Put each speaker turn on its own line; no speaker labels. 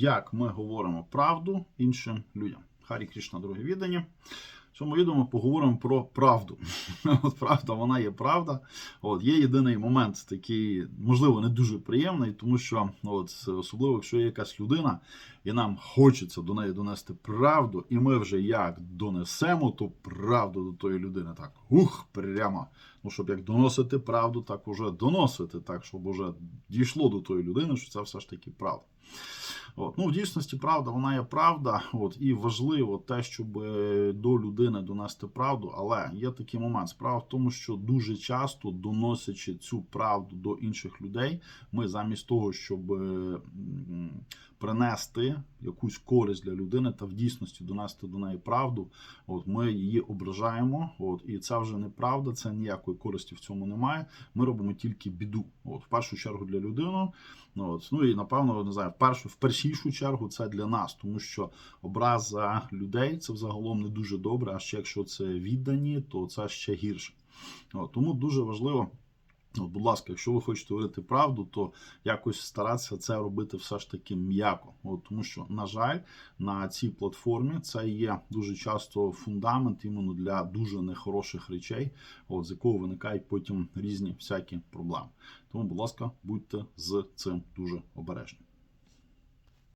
як ми говоримо правду іншим людям. Харі Крішна, друге відання. В цьому відео ми поговоримо про правду. От правда, вона є правда. От є єдиний момент, такий, можливо, не дуже приємний, тому що от, особливо, якщо є якась людина, і нам хочеться до неї донести правду, і ми вже як донесемо ту правду до тої людини, так ух, прямо. Ну, щоб як доносити правду, так уже доносити, так, щоб уже дійшло до тої людини, що це все ж таки правда. От. Ну, в дійсності правда, вона є правда. От, і важливо те, щоб е, до людини донести правду. Але є такий момент. Справа в тому, що дуже часто, доносячи цю правду до інших людей, ми замість того, щоб е, принести якусь користь для людини та в дійсності донести до неї правду, от ми її ображаємо. От, і це вже неправда, це ніякої користі в цьому немає. Ми робимо тільки біду. От, в першу чергу для людини. От, ну і напевно, не знаю, в першу, в першішу чергу це для нас, тому що образа людей це взагалом не дуже добре. А ще якщо це віддані, то це ще гірше. От, тому дуже важливо. От, будь ласка, якщо ви хочете говорити правду, то якось старатися це робити все ж таки м'яко. От, тому що, на жаль, на цій платформі це є дуже часто фундамент іменно для дуже нехороших речей, от, з якого виникають потім різні всякі проблеми. Тому, будь ласка, будьте з цим дуже обережні.